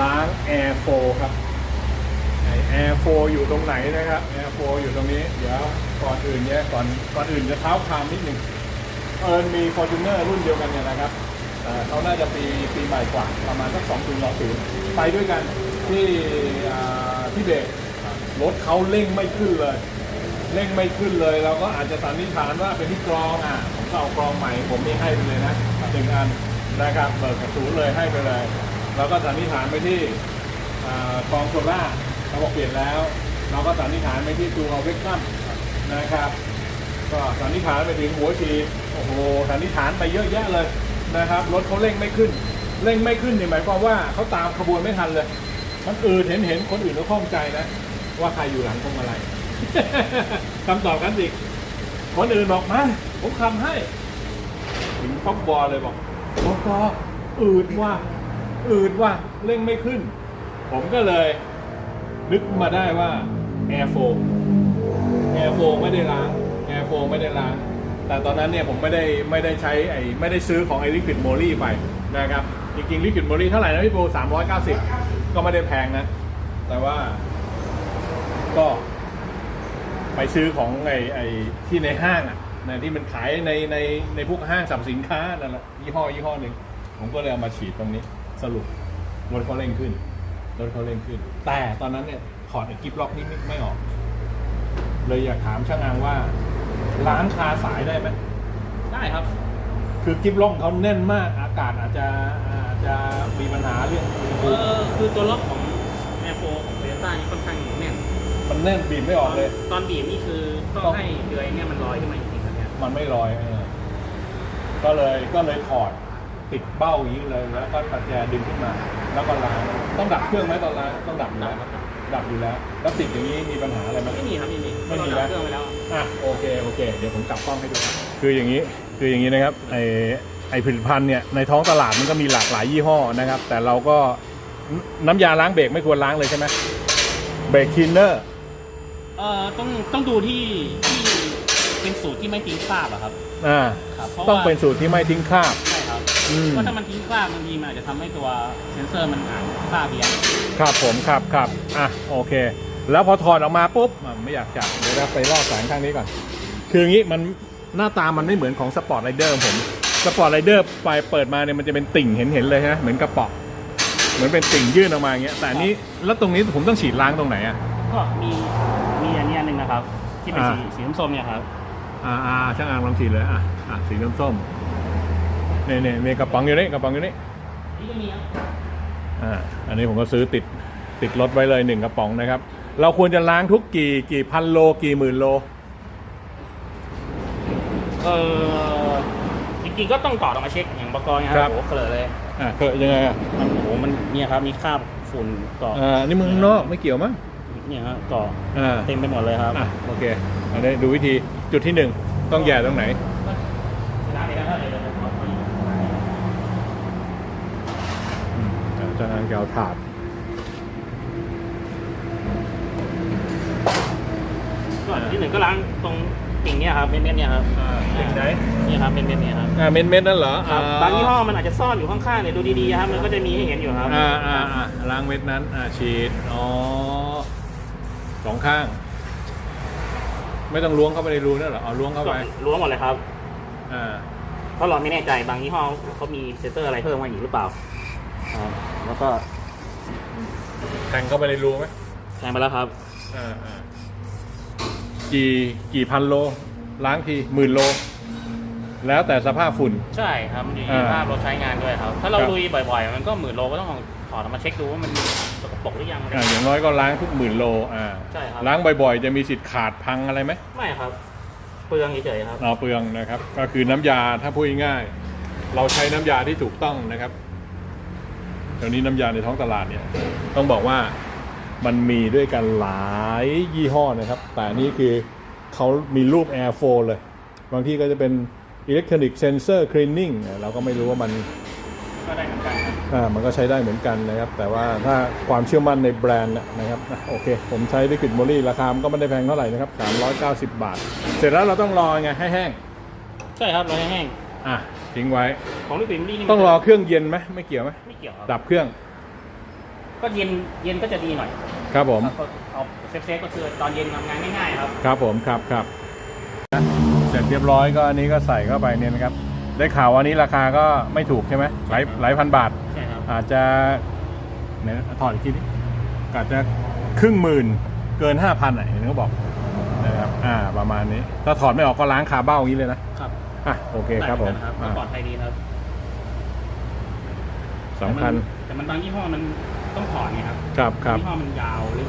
ล้าง Air 4ครับแอร์โฟอยู่ตรงไหนนะครับแอร์โฟอยู่ตรงนี้ เดี๋ยวก่อนอื่นเนี่ยก่อนก่อนอื่นจะเท้าความนิดหนึ่งเอิญมี f o r t u n e r รุ่นเดียวกันเนี่ยนะครับเขาน่าจะปีปีใหม่กว่าประมาณสักสองศูนย์ศูนย์ไปด้วยกันที่ที่เบรกรถเขาเร่งไม่ขึ้นเลยเร่งไม่ขึ้นเลย เราก็อาจจะสันนิษฐานว่าเป็นที่กรองอะผมเอากรองใหม่ผมนี่ให้ไปเลยนะหนึ่งอันนะครับเบิกกระสูเลยให้ไปเลย แล้วก็สันนิษฐานไปที่อ่ากองโซล่าเราบอกเปลี่ยนแล้ว เราก็สันนิษฐานไปที่ตัวเวกซัมนะครับ ก็สันนิษฐานไปถึงหัวฉีดโอ้โหสันนิษฐานไปเยอะแยะเลยนะครับรถเขาเร่งไม่ขึ้น เร่งไม่ขึ้นเนี่ยหมายความว่าเขาตามขบวนไม่ทันเลยมันอืดเห็นเห็นคนอื่นก็ข้องใจนะ ว่าใครอยู่หลังพวงมาลัยคำตอบกันสิคนอื่นบอกมาผมคำให้ ถึงป๊อปบอลเลยบอกป๊อปบออืดว่า อืดว่าเร่งไม่ขึ้น ผมก็เลยนึกมาได้ว่า Air 4 Air 4ไม่ได้ล้าง Air 4ไม่ได้ล้าง แต่ตอนนั้นเนี่ยผมไม่ได้ไม่ได้ใช้ไอ้ไม่ได้ซื้อของไอ้ Liquid Moly ไปนะครับ จริงๆ Liquid Moly เท่าไหร่นะพี่โบ390ก็ไม่ได้แพงนะ แต่ว่าก็ไปซื้อของไอ้ไอ้ที่ในห้างอะนะที่มันขายในในในพวกห้างสรรพสินค้านั่นแหละยี่ห้อยี่ห้อหนึ่งผมก็เลยเอามาฉีดตรงนี้ สรุปรถเขาเร่งขึ้นรถเขาเร่งขึ้น แต่ตอนนั้นเนี่ยถอดไอ้กิฟล็อกนี้ไม่ไม่ออก เลยอยากถามช่างอางว่าล้างคาสายได้ไหมได้ครับ คือกิฟล็อกเขาแน่นมากอากาศอาจจะอาจจะมีปัญหาเรื่องเออคือตัวล็อกของ Air 4ของ Toyota นี่ค่อนข้างแน่นมันแน่นบีบไม่ออกเลย ตอนบีบนี่คือต้ต้อองงให้เดือยเนี่ยมันลอยขึ้นมาจริงๆครับเนี่ยมันไม่ลอยเออก็เลยก็เลยถอด ติดเบ้าอย่างนี้เลยแล้วก็ปัดแจดึงขึ้นมา แล้วก็ล้างต้องดับเครื่องไหมตอนล้างต้องดับอยู่แล้วดับอยู่แล้ว แล้วติดอย่างนี้มีปัญหาอะไรไหมไม่มีครับไม่มีไม่มีเรานะดับเครื่องไปแล้วอะโอเคโอเค เดี๋ยวผมกลับกล้องให้ดูครับคืออย่างนี้คืออย่างนี้นะครับไอไอผลิตภัณฑ์เนี่ยในท้องตลาดมันก็มีหลากหลายยี่ห้อนะครับ แต่เราก็นน้ำยาล้างเบรกไม่ควรล้างเลยใช่ไหมเบรกคินเนอร์เอ่อต้องต้องดูที่ที่เป็นสูตรที่ไม่ทิ้งคราบอะครับอ่าครับเพราะต้องว่าเป็นสูตรที่ไม่ทิ้งคราบใช่ครับ อืม เพราะถ้ามันทิ้งคราบบางทีมันอาจจะทำให้ตัวเซนเซอร์มันอ่านค่าเพี้ยนครับผมครับครับอะโอเค แล้วพอถอดออกมาปุ๊บอะไม่อยากจับเดี๋ยวเราไปลอกแสงข้างนี้ก่อน คืออย่างนี้มันหน้าตามันไม่เหมือนของสปอร์ตไรเดอร์ผมสปอร์ตไรเดอร์ไปเปิดมาเนี่ยมันจะเป็นติ่งเห็นเห็นๆเลยฮะเหมือนกระป๋องเหมือนเป็นติ่งยื่นออกมาอย่างเงี้ยแต่อันนี้แล้วตรงนี้ผมต้องฉีดล้างตรงไหนอะ ก็มีมีอันนี้อันหนึ่งนะครับ ที่เป็นอ่า สีสีส้มๆเนี่ยครับ อ่าอ่าช่างอ่างลองฉีดเลยอะอะสีส้มๆ เนี่ยเนี่ยมีกระป๋องอยู่นี่กระป๋องอยู่นี่นี่ก็มีครับอ่าอันนี้ผมก็ซื้อติดติดรถไว้เลยหนึ่งกระป๋องนะครับ เราควรจะล้างทุกกี่กี่พันโลกี่หมื่นโล เออจริงๆก็ต้องต่อออกมาเช็คอย่างประกอบนะคครัรับบ โอ้โหเกลือเลยอ่าเคยยังไงอะมันโอ้โหมันเนี่ยครับมีคราบฝุ่นเกาะอ่านี่มึงข้างนอกไม่เกี่ยวมั้งเนี่ยครับเกาะอ่าเต็มไปหมดเลยครับ อะโอเคอันนี้ดูวิธีจุดที่หนึ่งต้องแย่ตรงไหนร้านนี้นะครับเดี๋ยวผมขอขอดู อืมอ่า จะงานแกวถาดก่อนที่หนึ่งก็ล้างตรงติ่งเนี่ยครับเม็ดๆเนี่ยครับติ่งไหนเนี่ยครับเม็ดๆเนี่ยครับอ่าเม็ดเม็ดๆนั่นเหรอครับบางยี่ห้อมันอาจจะซ่อนอยู่ข้างๆเนี่ยดูดีๆครับมันก็จะมีให้เห็นอยู่ครับอ่าอ่าอ่าล้างเม็ดนั้นอ่าฉีดอ๋อสองข้าง ไม่ต้องล้วงเข้าไปในรูนั่นเหรอเอาล้วงเข้าไปล้วงหมดเลยครับอ่าเพราะเราไม่แน่ใจบางยี่ห้อเขามีเซนเซอร์อะไรเพิ่มมาอีกหรือเปล่า ครับ แล้วก็แทงเข้าไปในรูไหมแทงไปแล้วครับ อ่าอ่ากี่กี่พันโล ล้างทีหมื่นโล แล้วแต่สภาพฝุ่น ใช่ครับมันอยู่อ่าที่ภาพเราใช้งานด้วยครับ ถ้าเราครับ ลุยบ่อยๆ มันก็หมื่นโลก็ต้องถอดออกมาเช็คดูว่ามันสกปรกหรือยังอ่าอย่างน้อยก็ล้างทุกหมื่นโลอ่าใช่ครับ ล้างบ่อยๆ จะมีสิทธิ์ขาดพังอะไรไหมไม่ครับเปลืองเฉยๆครับเอาเปลืองนะครับ ก็คือน้ำยาถ้าพูดง่ายๆเราใช้น้ำยาที่ถูกต้องนะครับ เดี๋ยวนี้น้ำยาในท้องตลาดเนี่ยต้องบอกว่ามันมีด้วยกันหลายยี่ห้อนะครับ แต่อันนี่คือเขามีรูป Air 4เลย บางที่ก็จะเป็น Electronic Sensor Cleaning เราก็ไม่รู้ว่ามันก็ได้เหมือนกันครับอ่ามันก็ใช้ได้เหมือนกันนะครับ แต่ว่าถ้าความเชื่อมั่นในแบรนด์น่ะนะครับอะโอเค ผมใช้ Liquid Moly ราคามันก็ไม่ได้แพงเท่าไหร่นะครับ390 บาท เสร็จแล้วเราต้องรอไงให้แห้ง ใช่ครับเราแห้ง อะทิ้งไว้ๆของลิปปิมลี่นี่ต้องรอเครื่องเย็นไหมไม่เกี่ยวไหมไม่เกี่ยวครับดับเครื่องก็เย็นเย็นก็จะดีหน่อยครับผมก็เอาเซฟเซฟก็คือตอนเย็นทำงานง่ายๆครับ ครับผมครับครับเสร็จเรียบร้อยก็อันนี้ก็ใส่เข้าไปเนี่ยนะครับ ได้ข่าววันนี้ราคาก็ไม่ถูกใช่ไหมหลายหลายพันบาท ใช่ครับอาจจะเนี่ยถอดอีกทีนี้อาจจะครึ่งหมื่นเกินห้าพันอะเห็นเขาบอกนะครับอ่าประมาณนี้ ถ้าถอดไม่ออกก็ล้างคาเบ้าอย่างนี้เลยนะครับ อะโอเคครับผมได้เหอนกันครับอ่าปลอดภัยดีนะครับสำคัญแต่มันแต่มันบางยี่ห้อมันต้องถอดไงครับ ครับครับยี่ห้อมันยาวหรือ